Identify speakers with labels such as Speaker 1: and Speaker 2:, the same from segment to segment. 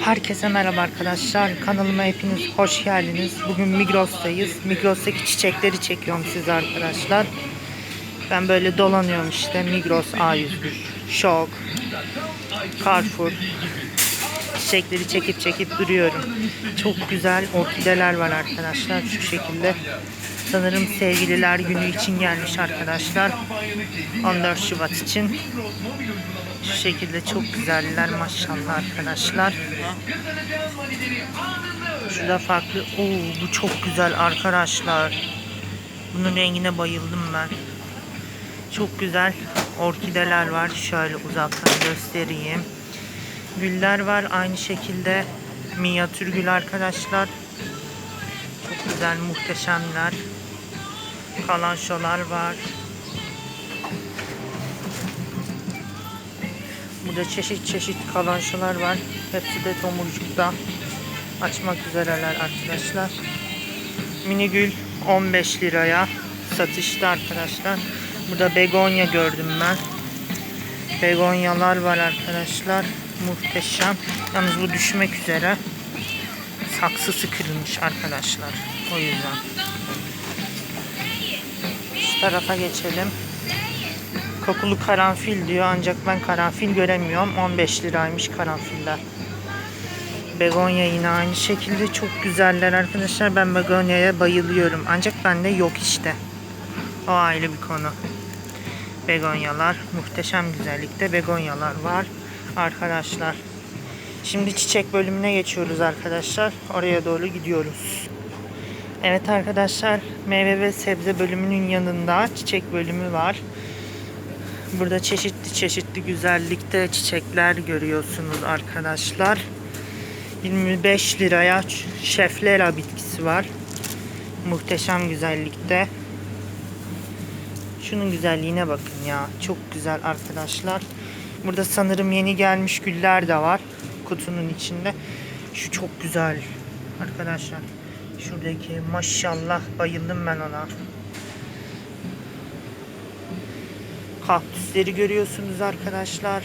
Speaker 1: Herkese merhaba arkadaşlar. Kanalıma hepiniz hoş geldiniz. Bugün Migros'tayız. Migros'taki çiçekleri çekiyorum size arkadaşlar. Ben böyle dolanıyorum işte. Migros A101, Şok, Carrefour. Çiçekleri çekip çekip duruyorum. Çok güzel orkideler var arkadaşlar şu şekilde. Sanırım sevgililer günü için gelmiş arkadaşlar. 14 Şubat için. Şu şekilde çok güzeller maşallah arkadaşlar. Şurada farklı. Oo bu çok güzel arkadaşlar. Bunun rengine bayıldım ben. Çok güzel orkideler var. Şöyle uzaktan göstereyim. Güller var aynı şekilde. Minyatür gül arkadaşlar. Güzel muhteşemler. Kalanşolar var. Burada çeşit çeşit kalanşolar var. Hepsi de tomurcukta. Açmak üzereler arkadaşlar. Mini gül 15 liraya satışta arkadaşlar. Burada begonya gördüm ben. Begonyalar var arkadaşlar. Muhteşem. Yalnız bu düşmek üzere. Saksısı kırılmış arkadaşlar. O yüzden. Şu tarafa geçelim. Kokulu karanfil diyor ancak ben karanfil göremiyorum. 15 liraymış karanfiller. Begonya yine aynı şekilde çok güzeller arkadaşlar. Ben begonyaya bayılıyorum. Ancak bende yok işte. O ayrı bir konu. Begonyalar muhteşem güzellikte begonyalar var arkadaşlar. Şimdi çiçek bölümüne geçiyoruz arkadaşlar. Oraya doğru gidiyoruz. Evet arkadaşlar meyve ve sebze bölümünün yanında çiçek bölümü var. Burada çeşitli çeşitli güzellikte çiçekler görüyorsunuz arkadaşlar. 25 liraya şeflera bitkisi var. Muhteşem güzellikte. Şunun güzelliğine bakın ya. Çok güzel arkadaşlar. Burada sanırım yeni gelmiş güller de var. Kutunun içinde. Şu çok güzel arkadaşlar. Şuradaki maşallah bayıldım ben ona. Kaktüsleri görüyorsunuz arkadaşlar.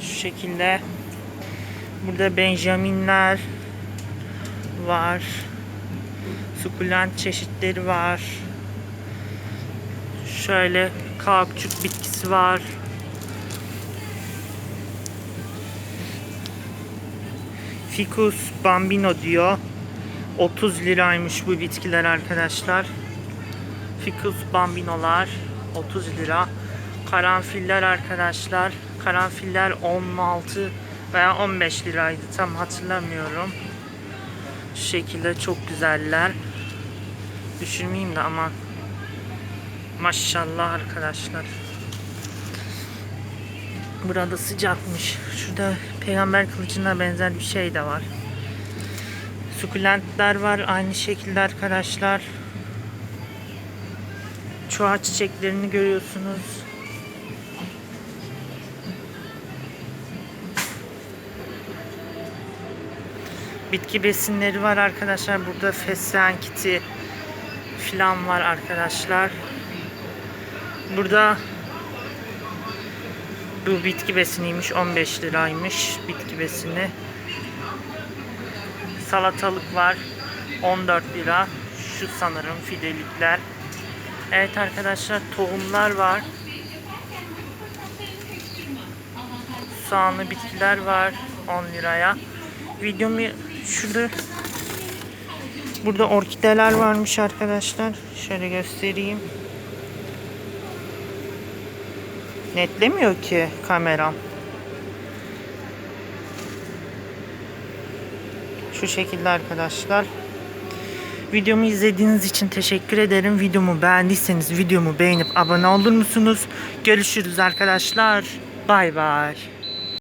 Speaker 1: Şu şekilde. Burada benjaminler var. Sukulent çeşitleri var. Şöyle kaukçuk bitkisi var. Ficus bambino diyor. 30 liraymış bu bitkiler arkadaşlar. Ficus bambinolar 30 lira. Karanfiller arkadaşlar. Karanfiller 16 veya 15 liraydı tam hatırlamıyorum. Şu şekilde çok güzeller. Düşürmeyeyim de aman. Maşallah arkadaşlar. Burada sıcakmış. Şurada peygamber kılıcına benzer bir şey de var. Sukulentler var aynı şekilde arkadaşlar. Çuha çiçeklerini görüyorsunuz. Bitki besinleri var arkadaşlar. Burada fesleğen kiti filan var arkadaşlar. Burada bu bitki besiniymiş 15 liraymış bitki besini. Salatalık var 14 lira. Şu sanırım fidelikler. Evet arkadaşlar tohumlar var. Soğanlı bitkiler var 10 liraya. Videomu şurada burada orkideler varmış arkadaşlar. Şöyle göstereyim. Netlemiyor ki kameram. Şu şekilde arkadaşlar. Videomu izlediğiniz için teşekkür ederim. Videomu beğendiyseniz videomu beğenip abone olur musunuz? Görüşürüz arkadaşlar. Bay bay.